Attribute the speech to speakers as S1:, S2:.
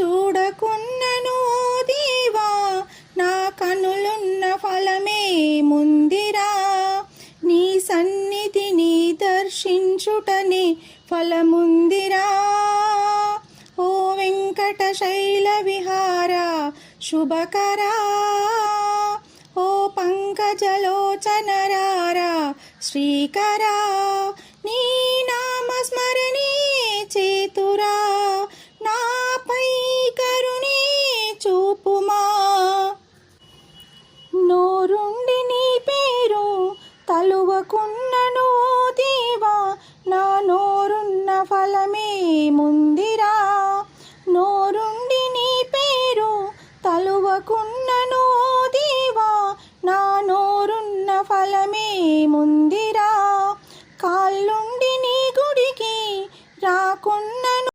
S1: చూడకున్నను దీవా నా కనులున్న ఫలమే ముందిరా. నీ సన్నిధిని దర్శించుటని ఫలముందిరా. ఓ వెంకట శైల విహార శుభకరా. ఓ పంకజలోచనరారా శ్రీకరా. నీ నామస్మరణీ చేతురా. నిలువకున్నను దేవా నా నోరున్న ఫలమే ముందిరా. నోరుండి నీ పేరు తలువకున్నను దేవా నా నోరున్న ఫలమే ముందిరా. కాళ్ళుండి నీ గుడికి రాకున్న